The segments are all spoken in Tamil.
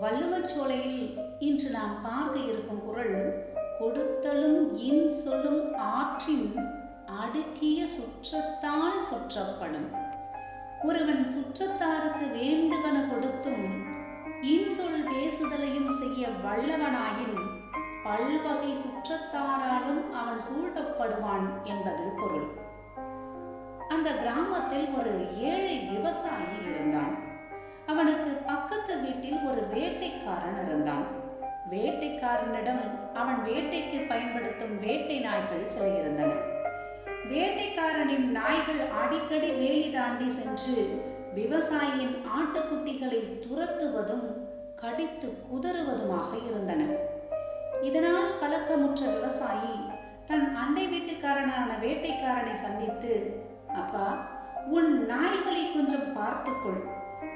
வள்ளுவச்சோலையில் இன்று நாம் பார்க்க இருக்கும் குரல் கொடுத்தலும் இன் சொல்லும் ஆற்றின் அடுக்கிய சுற்றத்தால் சுற்றப்படும். ஒருவன் சுற்றத்தாருக்கு வேண்டுகன கொடுத்தும் இன்சொல் பேசுதலையும் செய்ய வல்லவனாயின் பல்வகை சுற்றத்தாராலும் அவன் சூழப்படுவான் என்பது பொருள். அந்த கிராமத்தில் ஒரு ஏழை விவசாயி வேட்டைக்காரன் இருந்தான் வேட்டைக்காரனிடம் அவன் வேட்டைக்கு பயன்படுத்தும் வேட்டை நாய்கள் சில இருந்தன வேட்டைக்காரனின் நாய்கள் அடிக்கடி வேலி தாண்டி சென்று விவசாயியின் ஆட்டுக்குட்டிகளை துரத்துவதும் கடித்து குதறுவதுமாக இருந்தன. இதனால் கலக்கமுற்ற விவசாயி தன் அண்டை வீட்டுக்காரனான வேட்டைக்காரனை சந்தித்து அப்பா உன் நாய்களை கொஞ்சம் பார்த்துக்கொள்.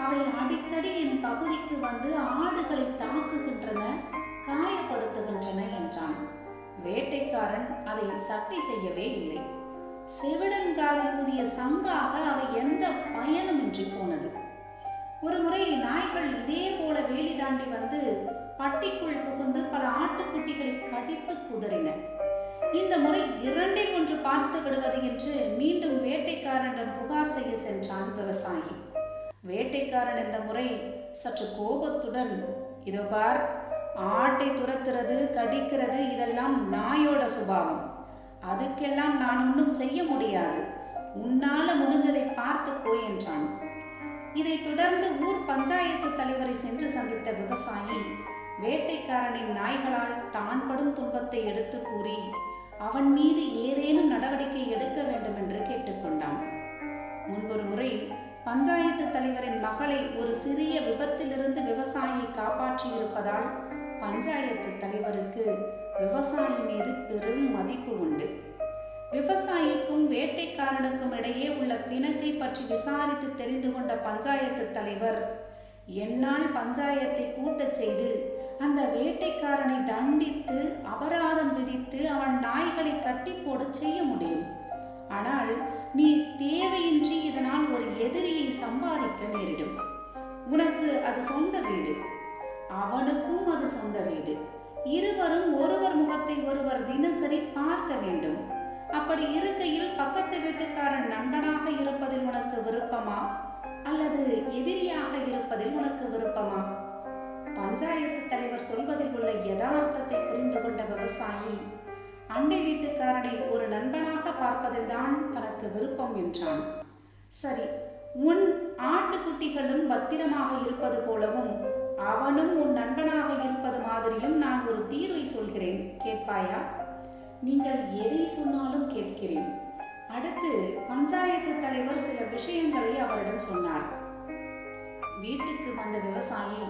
அவை அடிக்கடி என் பகுதிக்கு வந்து ஆடுகளை தாக்குகின்றன காயப்படுத்துகின்றன என்றான். வேட்டைக்காரன் அதை சட்டை செய்யவே இல்லை. செவிடன் காலில் ஊதிய சங்காக அவை எந்த பயனுமின்றி போனது. ஒரு முறை நாய்கள் இதே போல வேலி தாண்டி வந்து பட்டிக்குள் புகுந்து பல ஆட்டுக்குட்டிகளை கடித்து குதறின. இந்த முறை இரண்டை ஒன்று பார்த்து விடுவது என்று மீண்டும் வேட்டைக்காரனிடம் புகார் செய்ய சென்றான் விவசாயி. வேட்டைக்காரன் இந்த முறை சற்று கோபத்துடன் இதோ பார் ஆட்டை துரத்துறது கடிக்கிறது இதெல்லாம் நாயோட சுபாவம். அதுக்கெல்லாம் நான் ஒன்றும் செய்ய முடியாது. உன்னால முடிஞ்சதை பார்த்துக்கோ என்றான். இதைத் தொடர்ந்து ஊர் பஞ்சாயத்து தலைவரை சென்று சந்தித்த விவசாயி வேட்டைக்காரனின் நாய்களால் தான் படும் துன்பத்தை எடுத்து கூறி அவன் மீது ஏதேனும் நடவடிக்கை எடுக்க வேண்டும் என்று கேட்டுக்கொண்டான். முன்பொரு முறை பஞ்சாயத்து தலைவரின் மகளை ஒரு சிறிய விபத்திலிருந்து விவசாயி காப்பாற்றியிருப்பதால் பஞ்சாயத்து தலைவருக்கு விவசாயி மீது பெரும் மதிப்பு உண்டு. விவசாயிக்கும் வேட்டைக்காரனுக்கும் இடையே உள்ள பிணக்கை பற்றி விசாரித்து தெரிந்து கொண்ட பஞ்சாயத்து தலைவர் என்னால் பஞ்சாயத்தை கூட்டச் செய்து அந்த வேட்டைக்காரனை தண்டித்து அபராதம் விதித்து அவன் நாய்களை கட்டி போட செய்ய முடியும். ஆனால் நீ தேவையின்றி இதனால் ஒரு எதிரியை சம்பாதிக்க நேரிடும். உனக்கு அது சொந்த வீடு. அவனுக்கும் அது சொந்த வீடு. இருவரும் ஒருவர் முகத்தை ஒருவர் தினசரி பார்க்க வேண்டும். அப்படி இருக்கையில் பக்கத்து வீட்டுக்காரன் நண்பனாக இருப்பதில் உனக்கு விருப்பமா? அல்லது எதிரியாக இருப்பதில் உனக்கு விருப்பமா? பஞ்சாயத்து தலைவர் சொல்வதில் உள்ள யதார்த்தத்தை புரிந்து கொண்ட விவசாயி அண்டை வீட்டுக்காரனை ஒரு நண்பனாக பார்ப்பதில்தான் தனக்கு விருப்பம் என்றான். சரி உன் ஆட்டுக்குட்டிகளும் பத்திரமாக இருப்பது போலவும் அவனும் உன் நண்பனாக இருப்பது மாதிரியும் நான் ஒரு தீர்வை சொல்கிறேன். கேட்பாயா? நீங்கள் எதை சொன்னாலும் கேட்கிறேன். அடுத்து பஞ்சாயத்து தலைவர் சில விஷயங்களை அவரிடம் சொன்னார். வீட்டுக்கு வந்த விவசாயி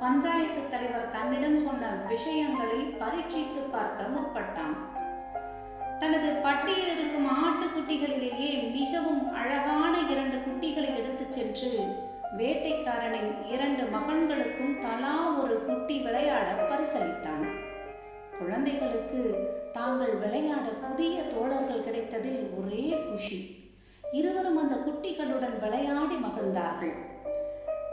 பஞ்சாயத்து தலைவர் தன்னிடம் சொன்ன விஷயங்களை பரீட்சித்து பார்க்க முற்பட்டான். தனது பட்டியல் இருக்கும் ஆட்டுக்குட்டிகளிலேயே குட்டிகளை எடுத்துச் சென்று வேட்டைக்காரனின் இரண்டு மகன்களுக்கும் தலா ஒரு குட்டி விளையாட பரிசளித்தான். குழந்தைகளுக்கு தாங்கள் விளையாட புதிய தோழர்கள் கிடைத்ததில் ஒரே குஷி. இருவரும் அந்த குட்டிகளுடன் விளையாடி மகிழ்ந்தார்கள்.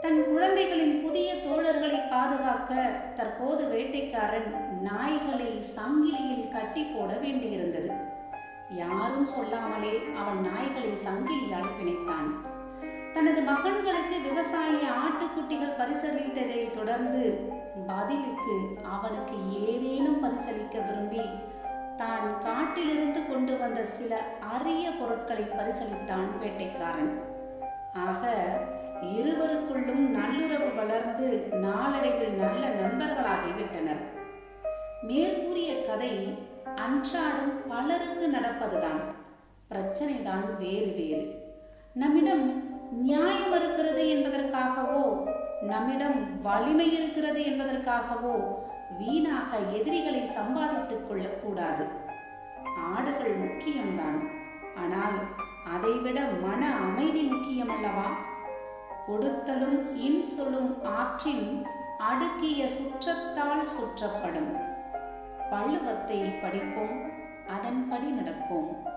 தன் குழந்தைகளின் புதிய தோழர்களை பாதுகாக்க தற்போது வேட்டைக்காரன் நாய்களை சங்கிலியில் கட்டி போட வேண்டியிருந்தது. யாரும் சொல்லாமலே அவன் நாய்களை சங்கிலியால் பிணைத்தான் தனது மகன்களுக்கு விவசாய ஆட்டுக்குட்டிகள் பரிசளித்ததை தொடர்ந்து பதிலுக்கு அவனுக்கு ஏதேனும் பரிசளிக்க விரும்பி தான் காட்டிலிருந்து கொண்டு வந்த சில அரிய பொருட்களை பரிசளித்தான் வேட்டைக்காரன். ஆக இருவருக்குள்ளும் நல்லுறவு வளர்ந்து நாளடைவில் நல்ல நண்பர்களாகிவிட்டனர் மேற்கூறிய கதை அன்றாடம் பலருக்கு நடப்பதுதான். பிரச்சனைதான் வேறு வேறு. நம்மிடம் நியாயம் இருக்கிறது என்பதற்காகவோ நம்மிடம் வலிமை இருக்கிறது என்பதற்காகவோ வீணாக எதிரிகளை சம்பாதித்துக் கொள்ளக்கூடாது. ஆடுகள் முக்கியம்தான். ஆனால் அதைவிட மன அமைதி முக்கியமல்லவா? கொடுத்தலும் இன்சொலும் ஆற்றின் அடுக்கிய சுற்றத்தால் சுற்றப்படும். வள்ளுவத்தை படிப்போம் அதன்படி நடப்போம்.